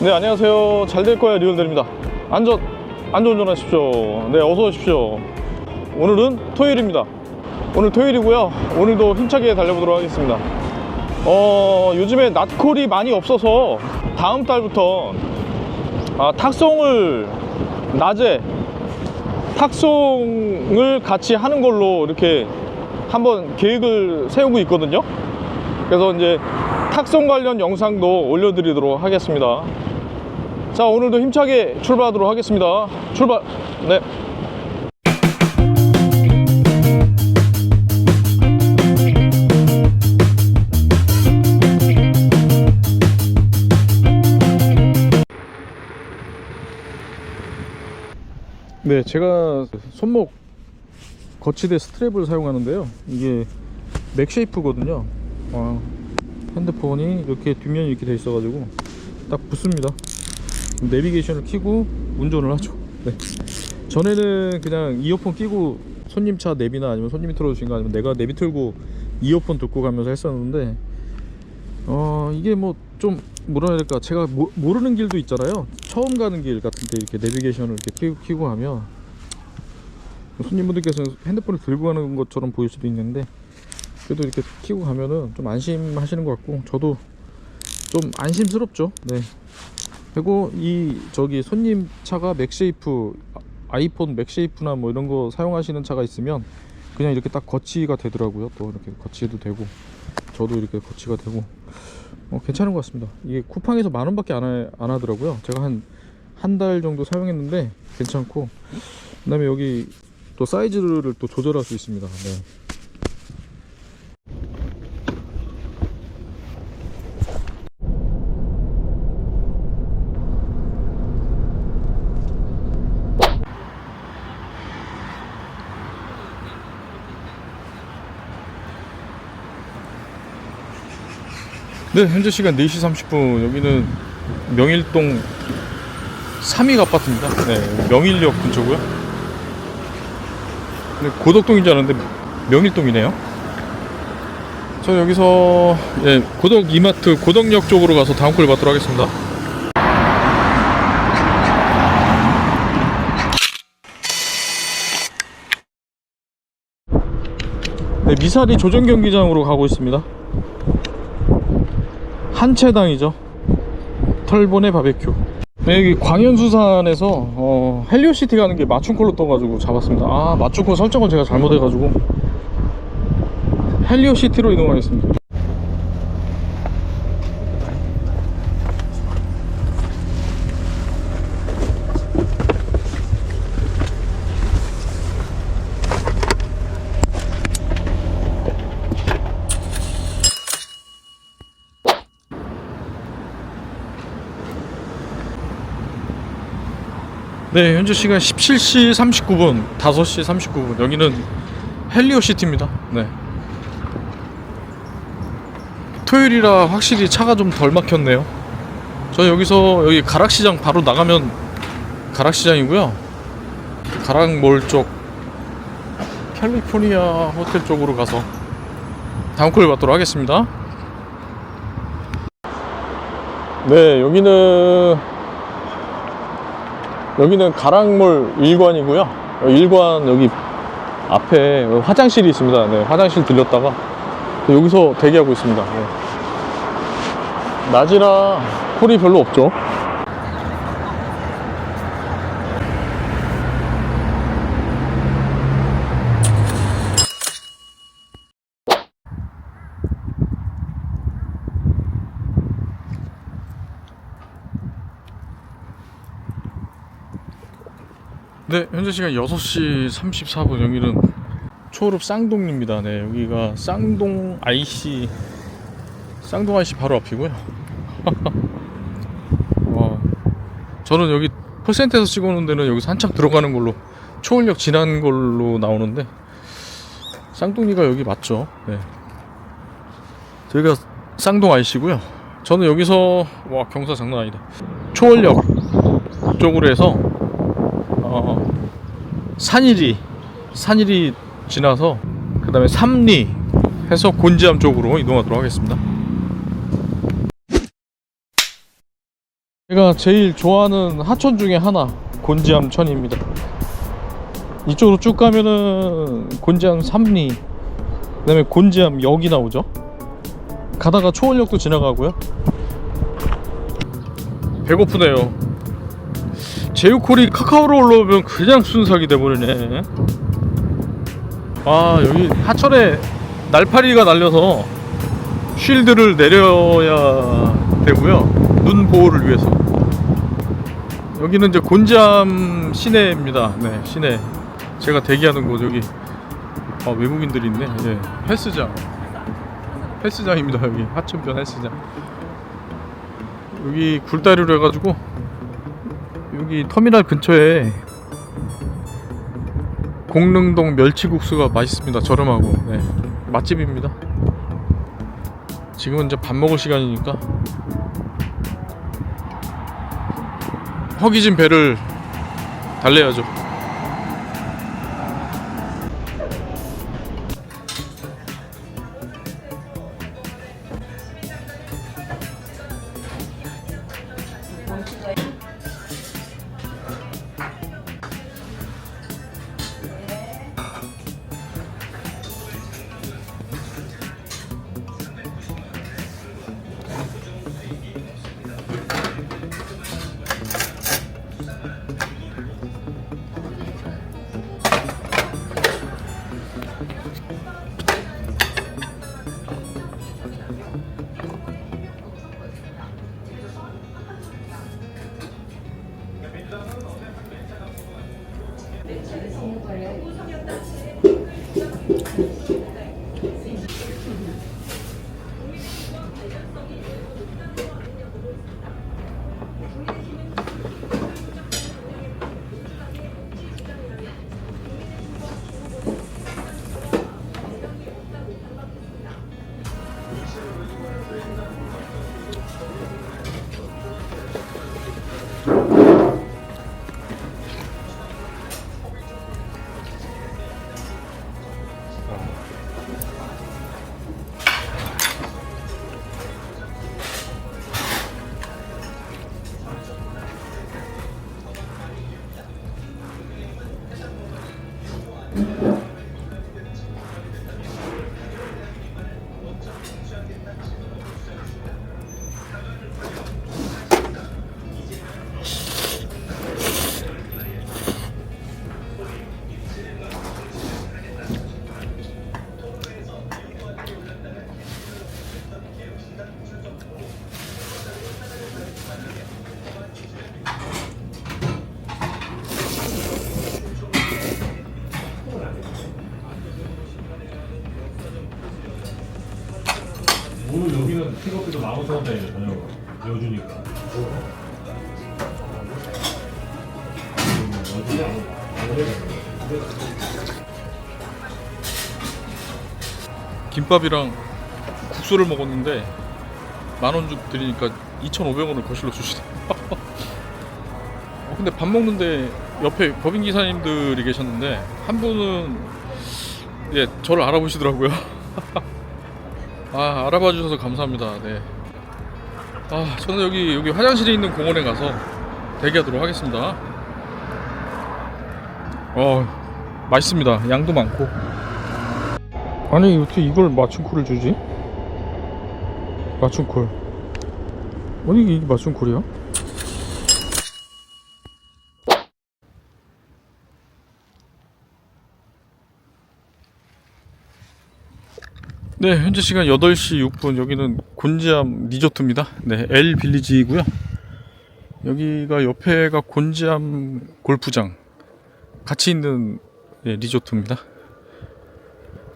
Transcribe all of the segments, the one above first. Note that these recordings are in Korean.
네 안녕하세요. 잘 될 거야 리얼들입니다. 안전 안전운전하십시오. 네 어서 오십시오. 오늘은 토요일입니다. 오늘 토요일이고요. 오늘도 힘차게 달려보도록 하겠습니다. 어 요즘에 낫콜이 많이 없어서 다음 달부터 아, 탁송을 낮에 탁송을 같이 하는 걸로 이렇게 한번 계획을 세우고 있거든요. 그래서 이제 탁송 관련 영상도 올려드리도록 하겠습니다 자 오늘도 힘차게 출발하도록 하겠습니다 출발 네 네, 제가 손목 거치대 스트랩을 사용하는데요. 이게 맥쉐이프거든요. 어, 핸드폰이 이렇게 뒷면이 이렇게 돼 있어가지고 딱 붙습니다. 내비게이션을 켜고 운전을 하죠. 네. 전에는 그냥 이어폰 끼고 손님 차 내비나 아니면 손님이 틀어주신 거 아니면 내가 내비 틀고 이어폰 듣고 가면서 했었는데 어 이게 뭐 좀 뭐라 해야 될까 제가 모, 모르는 길도 있잖아요 처음 가는 길 같은데 이렇게 내비게이션을 이렇게 켜고, 켜고 하면 손님분들께서는 핸드폰을 들고 가는 것처럼 보일 수도 있는데 그래도 이렇게 켜고 가면은 좀 안심하시는 것 같고 저도 좀 안심스럽죠 네 그리고 이 저기 손님 차가 맥쉐이프 아- 아이폰 맥쉐이프나 뭐 이런 거 사용하시는 차가 있으면 그냥 이렇게 딱 거치가 되더라고요. 또 이렇게 거치도 되고 저도 이렇게 거치가 되고. 어, 괜찮은 것 같습니다. 이게 쿠팡에서 만 원밖에 안, 하, 안 하더라고요. 제가 한 한 달 정도 사용했는데 괜찮고 그 다음에 여기 또 사이즈를 또 조절할 수 있습니다. 네. 네, 현재 시간 4시 30분. 여기는 명일동 3위 아파트입니다. 네, 명일역 근처고요. 근데 고덕동인 줄 알았는데 명일동이네요. 저 여기서 예, 고덕 이마트 고덕역 쪽으로 가서 다음 콜 받도록 하겠습니다. 네, 미사리 조정 경기장으로 가고 있습니다. 한 채당이죠. 털보네 바베큐. 네, 여기 광현수산에서 어, 헬리오시티 가는 게 맞춤콜로 떠가지고 잡았습니다. 아 맞춤콜 설정을 제가 잘못해가지고 헬리오시티로 이동하겠습니다. 네, 현재 시간 17시 39분, 5시 39분. 여기는 헬리오 시티입니다. 네. 토요일이라 확실히 차가 좀 덜 막혔네요. 저 여기서 여기 가락시장 바로 나가면 가락시장이고요. 가락몰 쪽 캘리포니아 호텔 쪽으로 가서 다음 콜 받도록 하겠습니다. 네, 여기는 여기는 가락몰 일관이고요. 일관 여기 앞에 화장실이 있습니다. 네, 화장실 들렸다가 여기서 대기하고 있습니다. 네. 낮이라 콜이 별로 없죠. 네, 현재 시간 6시 34분 여기는 초록 쌍동입니다. 네, 여기가 쌍동 IC 쌍동 IC 바로 앞이고요. 와, 저는 여기 퍼센트에서 찍어놓은 데는 여기서 한참 들어가는 걸로 초월역 지난 걸로 나오는데 쌍둥이가 여기 맞죠? 네. 저희가 쌍동 IC고요. 저는 여기서 와 경사 장난 아니다. 초월역 쪽으로 해서 어, 산일이 산일이 지나서 그 다음에 삼리 해서 곤지암 쪽으로 이동하도록 하겠습니다. 제가 제일 좋아하는 하천 중에 하나 곤지암천입니다. 이쪽으로 쭉 가면은 곤지암 삼리, 그 다음에 곤지암 역이 나오죠. 가다가 초원역도 지나가고요. 배고프네요. 제육콜이 카카오로 올라오면 그냥 순삭이 돼버리네. 아 여기 하천에 날파리가 날려서 쉴드를 내려야 되고요. 눈 보호를 위해서. 여기는 이제 곤지암 시내입니다. 네, 시내. 제가 대기하는 곳 여기. 아, 외국인들이 있네. 예, 헬스장. 헬스장입니다. 여기 하천변 헬스장. 여기 굴다리로 해가지고 여기 터미널 근처에 공릉동 멸치국수가 맛있습니다. 저렴하고 네, 맛집입니다. 지금은 이제 밥 먹을 시간이니까 허기진 배를 달래야죠. 내 차례 쓰는 거예요. 여기는 픽업비도 만 오천 원짜리네 저녁 여주니까. 김밥이랑 국수를 먹었는데 만원주 드리니까 2,500원을 거실로 주시네. 어, 근데 밥 먹는데 옆에 법인 기사님들이 계셨는데 한 분은 예 저를 알아보시더라고요. 아 알아봐 주셔서 감사합니다. 네. 아 저는 여기 여기 화장실에 있는 공원에 가서 대기하도록 하겠습니다. 어 맛있습니다. 양도 많고. 아니 어떻게 이걸 맞춤콜을 주지? 맞춤콜 아니 이게 맞춤콜이야? 네 현재 시간 8시 6분 여기는 곤지암 리조트입니다 네 L 빌리지이고요 여기가 옆에가 곤지암 골프장 같이 있는 예, 리조트입니다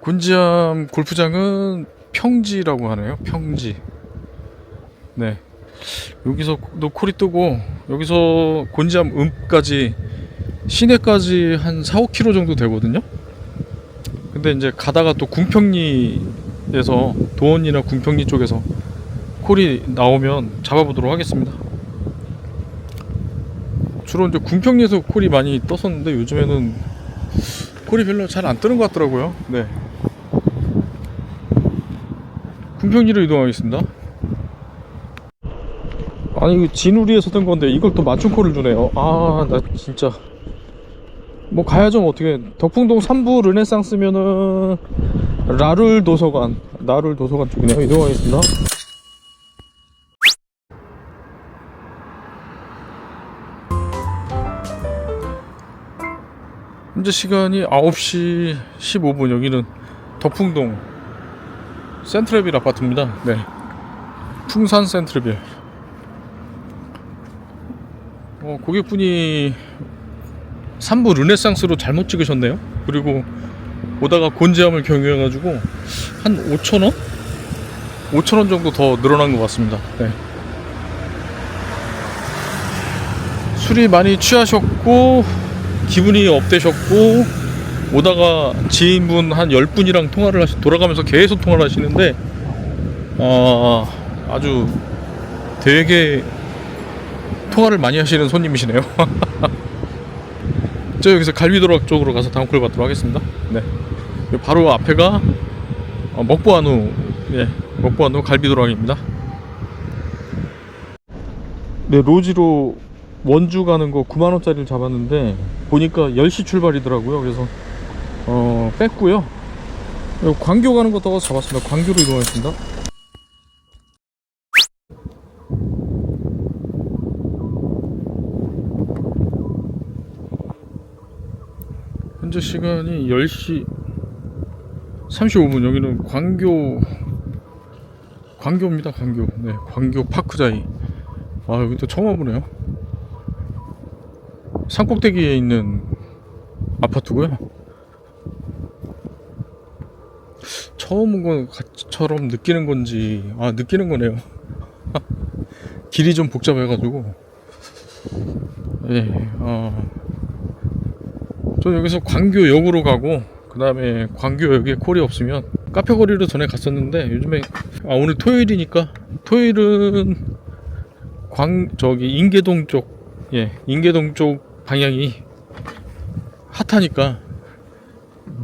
곤지암 골프장은 평지라고 하네요. 평지. 네. 여기서 노콜이 뜨고 여기서 곤지암 음까지 시내까지 한 4, 5km 정도 되거든요. 근데 이제 가다가 또 궁평리 에서 도원이나 궁평리 쪽에서 콜이 나오면 잡아보도록 하겠습니다. 주로 이제 궁평리에서 콜이 많이 떴었는데 요즘에는 콜이 별로 잘 안 뜨는 것 같더라고요. 네. 궁평리로 이동하겠습니다. 아니 이거 진우리에서 뜬 건데 이걸 또 맞춤코를 주네요 아 나 진짜 뭐 가야죠 뭐 어떻게 덕풍동 3부 르네상스면은 라룰 도서관 라룰 도서관 쪽이네요 이동하겠습니다. 현재 시간이 9시 15분. 여기는 덕풍동 센트레빌 아파트입니다. 네. 풍산 센트레빌. 어, 고객분이 3부 르네상스로 잘못 찍으셨네요. 그리고 오다가 곤지암을 경유해가지고 한 5,000원? 5,000원 정도 더 늘어난 것 같습니다. 네. 술이 많이 취하셨고 기분이 업되셨고 오다가 지인분 한 10분이랑 통화를 하시, 돌아가면서 계속 통화를 하시는데 어, 아주 되게 통화를 많이 하시는 손님이시네요. 저 여기서 갈비도락 쪽으로 가서 다운콜 받도록 하겠습니다. 네. 바로 앞에가 어, 먹보한우, 예, 먹보한우 갈비도락입니다. 네, 로지로 원주 가는 거 9만 원짜리를 잡았는데 보니까 10시 출발이더라고요. 그래서 어, 뺐고요. 광교 가는 거더 잡았습니다. 광교로 이동하겠습니다. 현재 시간이 10시 35분. 여기는 광교 광교입니다 광교. 네 광교 파크자이. 아 여기 또 처음 와보네요. 산꼭대기에 있는 아파트고요. 처음 온 것처럼 느끼는 건지 아 느끼는 거네요. 길이 좀 복잡해가지고. 예, 어, 저 여기서 광교역으로 가고 그 다음에 광교역에 콜이 없으면 카페 거리로 전에 갔었는데 요즘에 아 오늘 토요일이니까 토요일은 광 저기 인계동 쪽 예 인계동 쪽 방향이 핫하니까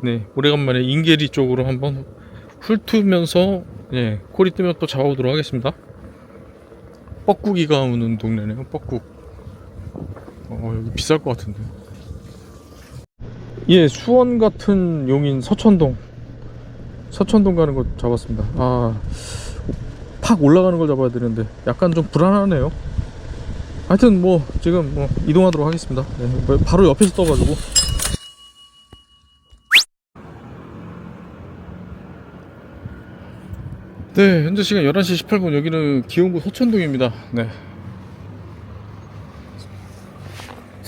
네 오래간만에 인계리 쪽으로 한번 훑으면서 예 콜이 뜨면 또 잡아보도록 하겠습니다. 뻐꾸기가 오는 동네네요 뻐꾸. 어 여기 비쌀 것 같은데 예, 수원 같은 용인 서천동. 서천동 가는 거 잡았습니다. 아, 팍 올라가는 걸 잡아야 되는데 약간 좀 불안하네요. 하여튼 뭐 지금 뭐 이동하도록 하겠습니다. 네, 뭐 바로 옆에서 떠가지고. 네, 현재 시간 11시 18분 여기는 기흥구 서천동입니다. 네.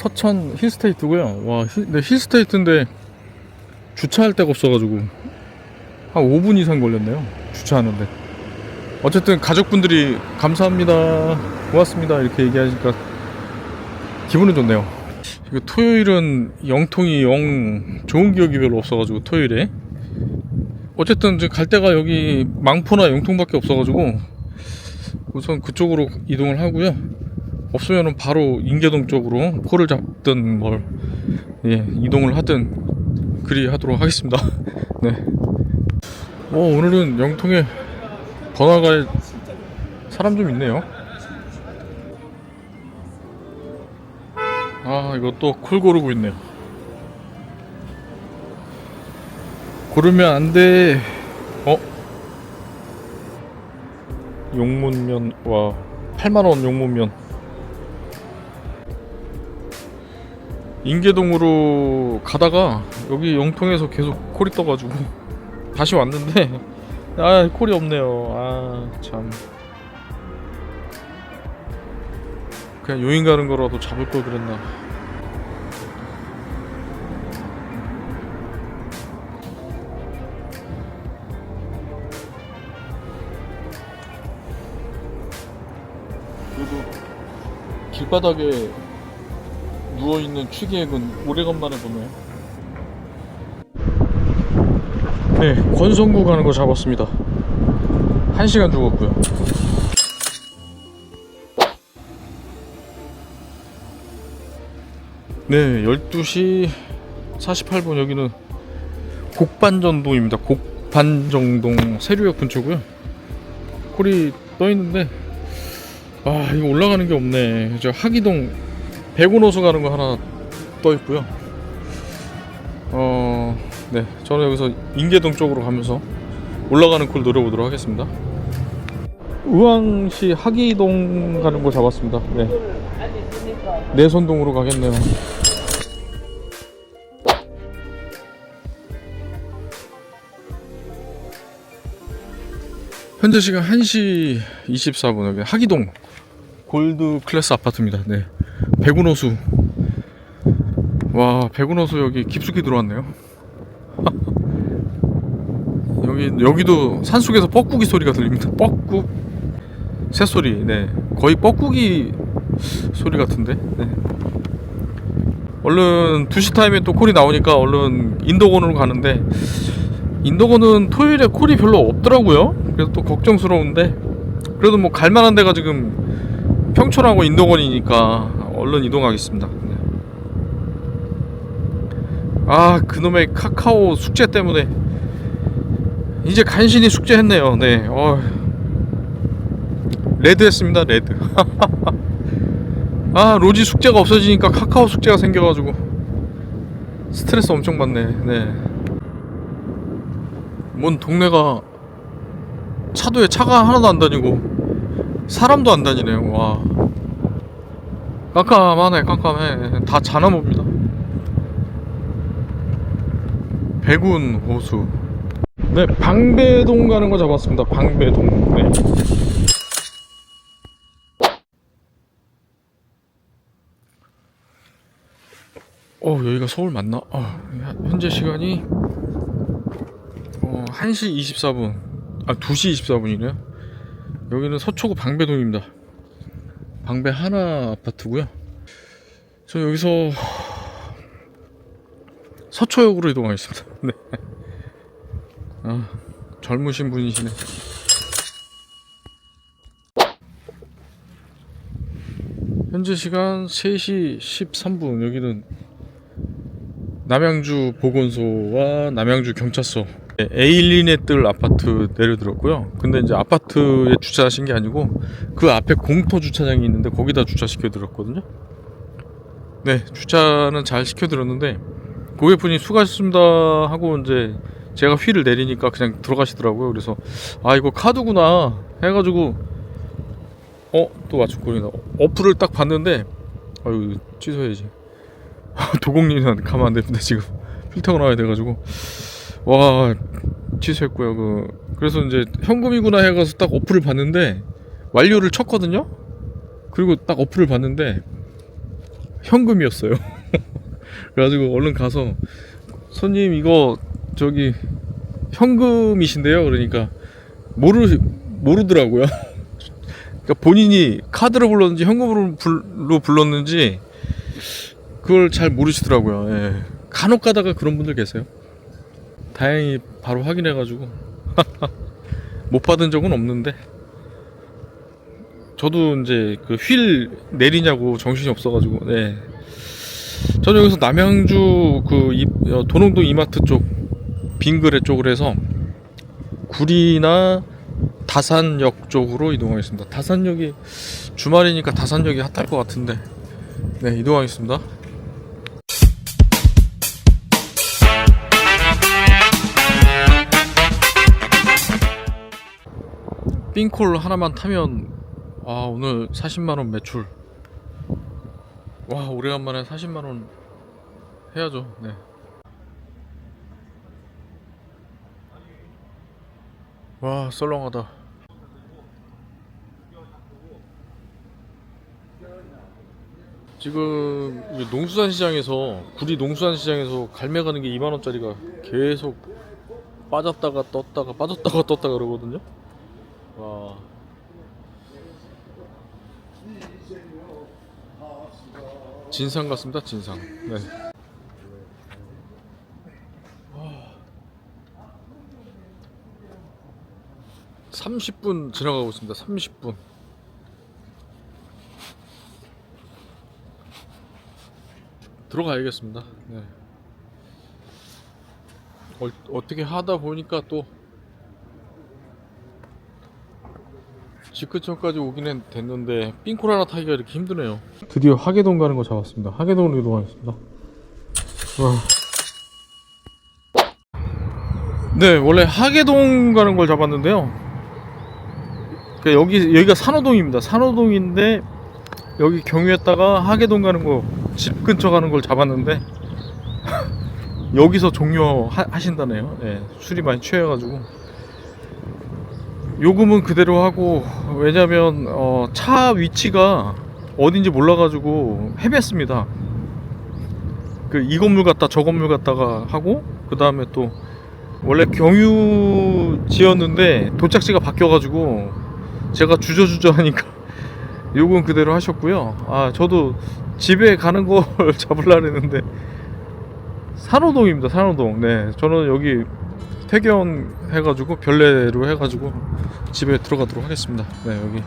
서천 힐스테이트고요. 와, 힐, 네, 힐스테이트인데 주차할 데가 없어가지고 한 5분 이상 걸렸네요. 주차하는데. 어쨌든 가족분들이 감사합니다, 고맙습니다 이렇게 얘기하니까 기분은 좋네요. 토요일은 영통이 영 좋은 기억이 별로 없어가지고 토요일에 어쨌든 이제 갈 데가 여기 망포나 영통밖에 없어가지고 우선 그쪽으로 이동을 하고요. 없으면은 바로 인계동 쪽으로 콜을 잡든 뭘 예, 이동을 하든 그리 하도록 하겠습니다. 네. 어, 오늘은 영통에 번화가에 사람 좀 있네요. 아, 이거 또콜 고르고 있네요. 고르면 안 돼. 어? 용문면 와 8만 원 용문면. 인계동으로 가다가 여기 영통에서 계속 콜이 떠가지고 다시 왔는데 아 콜이 없네요. 아 참. 그냥 요인 가는 거라도 잡을 걸 그랬나. 그래도 길바닥에 누워있는 취객은 오래간만에 보네요. 네, 권성구 가는 거 잡았습니다. 1시간 죽었고요. 네, 12시 48분 여기는 곡반전동입니다. 곡반정동 세류역 근처고요. 콜이 떠 있는데 아 이거 올라가는 게 없네. 저 하기동 백운호수 가는 거 하나 떠 있고요. 어, 네, 저는 여기서 인계동 쪽으로 가면서 올라가는 콜 노려보도록 하겠습니다. 의왕시 하기동 가는 거 잡았습니다. 네. 내선동으로 가겠네요. 현재 시간 1시 24분 여기 하기동 골드 클래스 아파트입니다. 네. 백운호수. 와, 백운호수 여기 깊숙이 들어왔네요. 여기 여기도 산속에서 뻐꾸기 소리가 들립니다. 뻐꾹. 새소리. 네. 거의 뻐꾸기 소리 같은데. 네. 얼른 2시 타임에 또 콜이 나오니까 얼른 인도건으로 가는데 인도건은 토요일에 콜이 별로 없더라고요. 그래서 또 걱정스러운데 그래도 뭐 갈만한 데가 지금 평촌하고 인도건이니까 얼른 이동하겠습니다. 네. 아 그놈의 카카오 숙제 때문에 이제 간신히 숙제했네요. 네. 어. 레드 했습니다. 레드. 아 로지 숙제가 없어지니까 카카오 숙제가 생겨가지고 스트레스 엄청 받네. 네. 뭔 동네가 차도에 차가 하나도 안 다니고 사람도 안 다니네요. 와. 깜깜하네, 깜깜해. 다 자나 봅니다. 백운 호수. 네, 방배동 가는 거 잡았습니다. 방배동. 네. 어, 여기가 서울 맞나? 어, 현재 시간이 어, 1시 24분. 아, 2시 24분이네요. 여기는 서초구 방배동입니다. 방배 하나 아파트고요. 저 여기서 서초역으로 이동하겠습니다. 네. 아, 젊으신 분이시네. 현재 시간 3시 13분. 여기는 남양주 보건소와 남양주 경찰서 네, 에일린의 뜰 아파트 내려들었고요. 근데 이제 아파트에 주차하신 게 아니고 그 앞에 공터 주차장이 있는데 거기다 주차시켜 드렸거든요. 네, 주차는 잘 시켜 드렸는데 고객분이 수고하셨습니다 하고 이제 제가 휠을 내리니까 그냥 들어가시더라고요. 그래서 아 이거 카드구나 해가지고 어 또 맞춤꼴이다. 어플을 딱 봤는데 아유 취소해야지. 도공님한테 가면 안 됩니다 지금 필터가 나와야 돼가지고 와 취소했고요 그 그래서 이제 현금이구나 해가서 딱 어플을 봤는데 완료를 쳤거든요 그리고 딱 어플을 봤는데 현금이었어요 그래가지고 얼른 가서 손님 이거 저기 현금이신데요 그러니까 모르 모르더라고요 그러니까 본인이 카드로 불렀는지 현금으로 불- 불렀는지 그걸 잘 모르시더라고요. 예. 간혹 가다가 그런 분들 계세요. 다행히 바로 확인해가지고 못 받은 적은 없는데 저도 이제 그 휠 내리냐고 정신이 없어가지고 네. 저는 여기서 남양주 그 이, 어, 도농동 이마트 쪽 빙그레 쪽으로 해서 구리나 다산역 쪽으로 이동하겠습니다. 다산역이 주말이니까 다산역이 핫할 것 같은데 네 이동하겠습니다. 삥콜 하나만 타면 와 오늘 40만원 매출 와 오래간만에 40만원 해야죠 네. 와 썰렁하다 지금 농수산 시장에서 구리 농수산 시장에서 갈매 가는 게 2만 원짜리가 계속 빠졌다가 떴다가 빠졌다가 떴다가 그러거든요. 와. 진상 같습니다, 진상. 네. 와. 30분 지나가고 있습니다. 30분. 들어가야겠습니다. 네. 어, 어떻게 하다 보니까 또 집 근처까지 오기는 됐는데 삥콜 하나 타기가 이렇게 힘드네요. 드디어 하계동 가는 거 잡았습니다. 하계동으로 이동하겠습니다. 와. 네, 원래 하계동 가는 걸 잡았는데요. 그 여기 여기가 산호동입니다. 산호동인데 여기 경유했다가 하계동 가는 거 집 근처 가는 걸 잡았는데 여기서 종료하신다네요. 네, 술이 많이 취해가지고 요금은 그대로 하고 왜냐면 어, 차 위치가 어딘지 몰라가지고 헤맸습니다. 그 이 건물 갔다 저 건물 갔다가 하고 그 다음에 또 원래 경유지였는데 도착지가 바뀌어가지고 제가 주저주저 하니까 요금 그대로 하셨고요. 아 저도 집에 가는 걸 잡으려 했는데 산호동입니다. 산호동. 네, 저는 여기 퇴견해가지고 별내로 해가지고 집에 들어가도록 하겠습니다. 네, 여기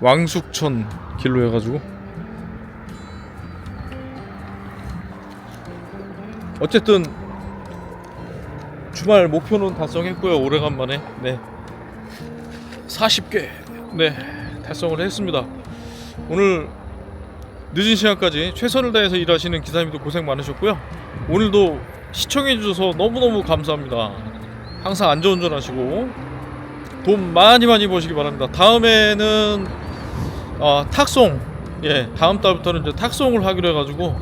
왕숙천 길로 해가지고 어쨌든 주말 목표는 달성했고요. 오래간만에 네 40개 네 달성을 했습니다. 오늘 늦은 시간까지 최선을 다해서 일하시는 기사님도 고생 많으셨고요. 오늘도 시청해 주셔서 너무너무 감사합니다. 항상 안전운전 하시고 돈 많이 많이 버시기 바랍니다. 다음에는 어, 탁송 예 다음 달부터는 이제 탁송을 하기로 해가지고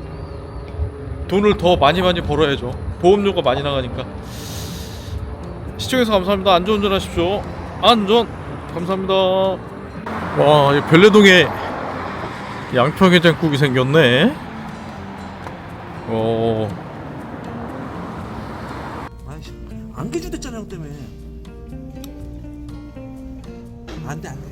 돈을 더 많이 많이 벌어야죠. 보험료가 많이 나가니까 시청해서 감사합니다. 안전운전 하십시오. 안전 감사합니다. 와, 이 별내동에 양평해장국이 생겼네. 어, 아이